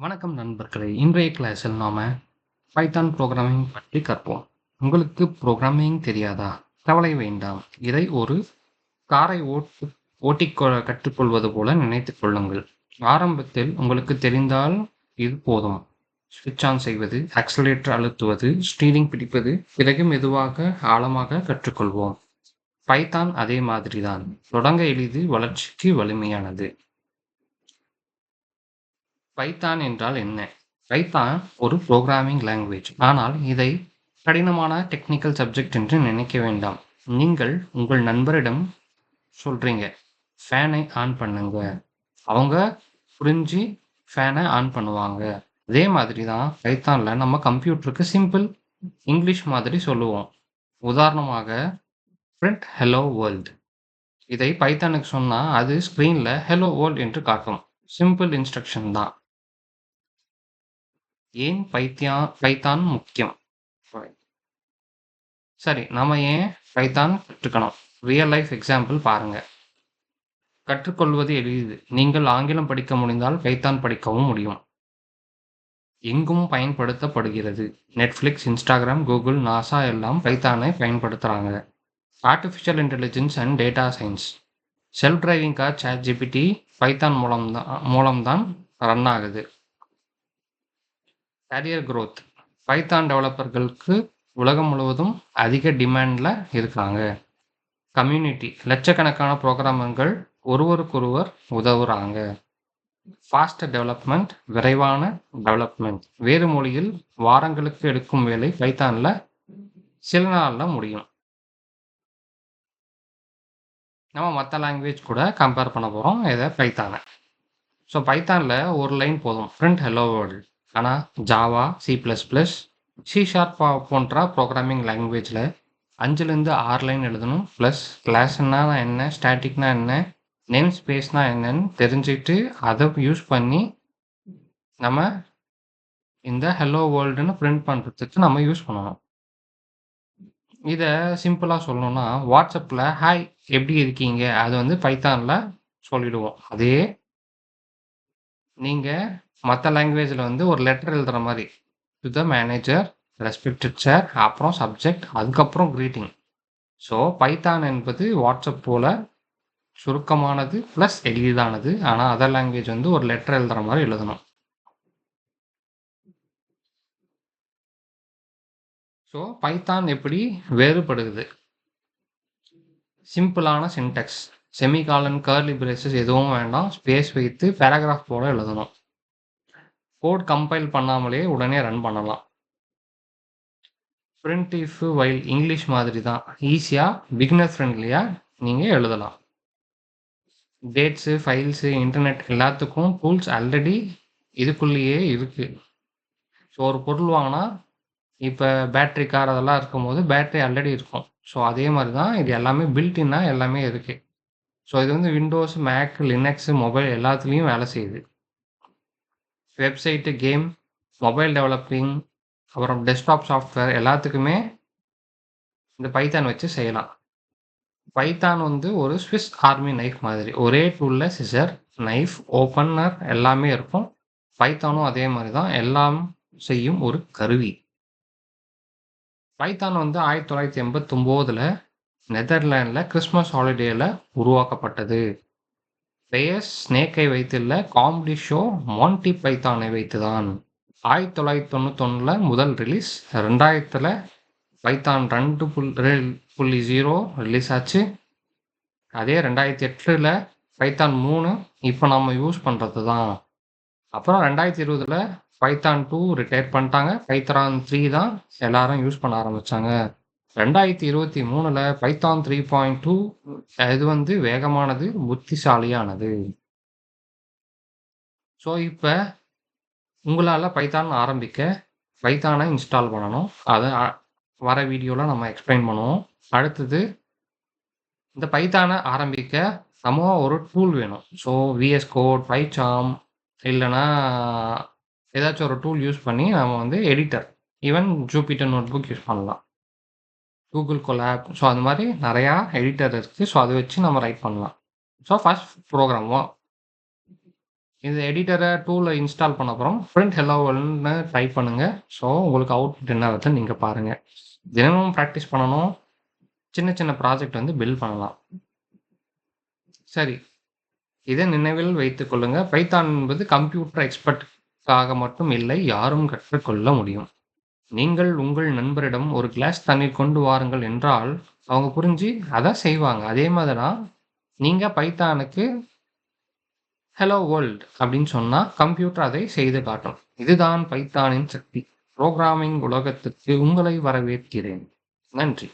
வணக்கம் நண்பர்களே. இன்றைய கிளாஸில் நாம் பைத்தான் ப்ரோக்ராமிங் பற்றி கற்போம். உங்களுக்கு ப்ரோக்ராமிங் தெரியாதா? கவலை வேண்டாம். இதை ஒரு காரை ஓட்டு ஓட்டி கொ- கற்றுக்கொள்வது போல நினைத்து கொள்ளுங்கள். ஆரம்பத்தில் உங்களுக்கு தெரிந்தால் இது போதும். ஸ்விட்ச் ஆன் செய்வது ஆக்சலேட்டர் அழுத்துவது ஸ்டீரிங் பிடிப்பது பிறகு மெதுவாக ஆழமாக கற்றுக்கொள்வோம். பைத்தான் அதே மாதிரிதான். தொடங்க எளிது வளர்ச்சிக்கு வலிமையானது. பைத்தான் என்றால் என்ன? பைத்தான் ஒரு ப்ரோக்ராமிங் லாங்குவேஜ் ஆனால் இதை கடினமான டெக்னிக்கல் சப்ஜெக்ட் என்று நினைக்க வேண்டாம். நீங்கள் உங்கள் நண்பரிடம் சொல்கிறீங்க ஃபேனை ஆன் பண்ணுங்க. அவங்க புரிஞ்சு ஃபேனை ஆன் பண்ணுவாங்க. அதே மாதிரி தான் பைத்தானில் நம்ம கம்ப்யூட்டருக்கு சிம்பிள் இங்கிலீஷ் மாதிரி சொல்லுவோம். உதாரணமாக பிரிண்ட் ஹலோ வேர்ல்டு இதை பைத்தானுக்கு சொன்னால் அது ஸ்க்ரீனில் ஹலோ வேர்ல்டு என்று காட்டும். சிம்பிள் இன்ஸ்ட்ரக்ஷன் தான். ஏன் பைத்தியா பைத்தான் முக்கியம்? சரி நாம ஏன் பைத்தான் கற்றுக்கணும்? ரியல் லைஃப் எக்ஸாம்பிள் பாருங்க. கற்றுக்கொள்வது எளிது. நீங்கள் ஆங்கிலம் படிக்க முடிந்தால் பைத்தான் படிக்கவும் முடியும். எங்கும் பயன்படுத்தப்படுகிறது. நெட்ஃப்ளிக்ஸ் இன்ஸ்டாகிராம் கூகுள் நாசா எல்லாம் பைத்தானை பயன்படுத்துகிறாங்க artificial intelligence and data science self driving car chat GPT Python மூலம்தான் மூலம்தான் ரன் ஆகுது. கரியர் க்ரோத் பைத்தான் டெவலப்பர்களுக்கு உலகம் முழுவதும் அதிக டிமாண்டில் இருக்காங்க. கம்யூனிட்டி லட்சக்கணக்கான ப்ரோக்ராமர்கள் ஒருவருக்கொருவர் உதவுறாங்க. ஃபாஸ்ட் டெவலப்மெண்ட் விரைவான டெவலப்மெண்ட் வேறு மொழியில் வாரங்களுக்கு எடுக்கும் வேலை பைத்தானில் சில நாளில் முடியும். நம்ம மற்ற லாங்குவேஜ் கூட கம்பேர் பண்ண போகிறோம் இதை பைத்தானை ஸோ பைத்தானில் ஒரு லைன் போதும். ஃப்ரெண்ட் hello வேர்ல்டு ஆனால் Java C plus plus C sharp போன்ற ப்ரோக்ராமிங் லாங்குவேஜில் அஞ்சுலேருந்து ஆறு லைன் எழுதணும். ப்ளஸ் கிளாஸ்னா என்ன ஸ்டாட்டிக்னா என்ன நேம் ஸ்பேஸ்னா என்னன்னு தெரிஞ்சுட்டு அதை யூஸ் பண்ணி நம்ம இந்த ஹலோ வேர்ல்டுன்னு பிரிண்ட் பண்ணுறதுக்கு நம்ம யூஸ் பண்ணணும். இதை சிம்பிளாக சொல்லணும்னா வாட்ஸ்அப்பில் ஹாய் எப்படி இருக்கீங்க? அது வந்து பைத்தானில் சொல்லிடுவோம். அதே நீங்கள் மற்ற லாங்குவேஜில் வந்து ஒரு லெட்டர் எழுதுகிற மாதிரி. To the manager respected sir அப்புறம் சப்ஜெக்ட் அதுக்கப்புறம் க்ரீட்டிங் ஸோ பைத்தான் என்பது வாட்ஸ்அப் போல் சுருக்கமானது ப்ளஸ் எளிதானது. ஆனால் அதர் லாங்குவேஜ் வந்து ஒரு லெட்டர் எழுதுகிற மாதிரி எழுதணும். ஸோ பைத்தான் எப்படி வேறுபடுது? சிம்பிளான சின்டெக்ஸ் செமிகாலன் கர்லி பிரேசஸ் எதுவும் வேண்டாம். ஸ்பேஸ் வைத்து பேராகிராஃப் போல் எழுதணும். கோட் கம்பைல் பண்ணாமலே உடனே ரன் பண்ணலாம். Print இஃப் வைல் இங்கிலீஷ் மாதிரி தான் ஈஸியாக பிகினர் ஃப்ரெண்ட்லியாக நீங்கள் எழுதலாம். டேட்ஸு ஃபைல்ஸு இன்டர்நெட் எல்லாத்துக்கும் டூல்ஸ் ஆல்ரெடி இதுக்குள்ளேயே இருக்குது ஸோ ஒரு பொருள் வாங்கினா இப்போ பேட்ரி கார் அதெல்லாம் இருக்கும்போது பேட்ரி ஆல்ரெடி இருக்கும். ஸோ அதே மாதிரி தான் இது எல்லாமே பில்டின்னா எல்லாமே இருக்குது ஸோ இது வந்து விண்டோஸ் மேக் லினக்ஸு மொபைல் எல்லாத்துலேயும் வேலை செய்யுது. வெப்சைட்டு கேம் மொபைல் டெவலப்பிங் அப்புறம் டெஸ்க்டாப் சாஃப்ட்வேர் எல்லாத்துக்குமே இந்த பைத்தான் வச்சு செய்யலாம். பைத்தான் வந்து ஒரு ஸ்விஸ் ஆர்மி நைஃப் மாதிரி. ஒரே டூலில் சிசர் நைஃப் ஓப்பனர் எல்லாமே இருக்கும். பைத்தானும் அதே மாதிரி தான். எல்லாம் செய்யும் ஒரு கருவி. பைத்தான் வந்து ஆயிரத்தி தொள்ளாயிரத்தி எண்பத்தொம்போதில் நெதர்லாண்டில் கிறிஸ்மஸ் ஹாலிடேயில் உருவாக்கப்பட்டது. பெயர் ஸ்னேக்கை வைத்துள்ள காமெடி ஷோ மான்டி பைத்தானை வைத்துதான். ஆயிரத்தி தொள்ளாயிரத்தி தொண்ணூத்தொன்னில் முதல் ரிலீஸ் ரெண்டாயிரத்தில் பைத்தான் ரெண்டு புல் புள்ளி ஜீரோ ரிலீஸ் ஆச்சு. அதே ரெண்டாயிரத்தி எட்டில் பைத்தான் மூணு இப்போ நம்ம யூஸ் பண்ணுறது தான் அப்புறம் ரெண்டாயிரத்தி இருபதில் பைத்தான் டூ ரிட்டையர் பண்ணிட்டாங்க. பைத்தான் த்ரீ தான் எல்லாரும் யூஸ் பண்ண ஆரம்பிச்சாங்க. ரெண்டாயிரத்தி இருபத்தி மூணில் பைத்தான் த்ரீ பாயிண்ட் டூ இது வந்து வேகமானது புத்திசாலியானது. ஸோ இப்போ உங்களால் பைத்தான் ஆரம்பிக்க பைத்தானை இன்ஸ்டால் பண்ணணும். அதை வர வீடியோவில் நம்ம எக்ஸ்பிளைன் பண்ணுவோம். அடுத்தது இந்த பைத்தானை ஆரம்பிக்க நம்ம ஒரு டூல் வேணும். ஸோ விஎஸ் கோட் பைச்சாம் இல்லைன்னா ஏதாச்சும் ஒரு டூல் யூஸ் பண்ணி நம்ம வந்து editor even Jupyter notebook use பண்ணலாம். கூகுள் கொலாப் ஸோ அந்த மாதிரி நிறையா எடிட்டர் இருக்குது ஸோ அதை வச்சு நம்ம ரைட் பண்ணலாம் ஸோ ஃபஸ்ட் ப்ரோக்ராம் இந்த எடிட்டரை டூல இன்ஸ்டால் பண்ண அப்புறம் ஃப்ரெண்ட் ஹெல்லோ வேர்ல்டுன்னு டைப் பண்ணுங்கள் ஸோ உங்களுக்கு அவுட்புட் என்ன வருதுன்னு நீங்கள் பாருங்கள் தினமும் ப்ராக்டிஸ் பண்ணணும். சின்ன சின்ன ப்ராஜெக்ட் வந்து பில்ட் பண்ணலாம். சரி. இதை நினைவில் வைத்துக் கொள்ளுங்கள் பைத்தான் என்பது கம்ப்யூட்டர் எக்ஸ்பர்ட்காக மட்டும் இல்லை, யாரும் கற்றுக்கொள்ள முடியும். நீங்கள் உங்கள் நண்பரிடம் ஒரு கிளாஸ் தண்ணீர் கொண்டு வாருங்கள் என்றால், அவங்க புரிஞ்சு அதான் செய்வாங்க. அதே மாதிரி தான் நீங்கள் பைத்தானுக்கு ஹலோ வேர்ல்ட் அப்படின்னு சொன்னால் கம்ப்யூட்டர் அதை செய்து காட்டும். இதுதான் பைத்தானின் சக்தி. புரோகிராமிங் உலகத்துக்கு உங்களை வரவேற்கிறேன். நன்றி.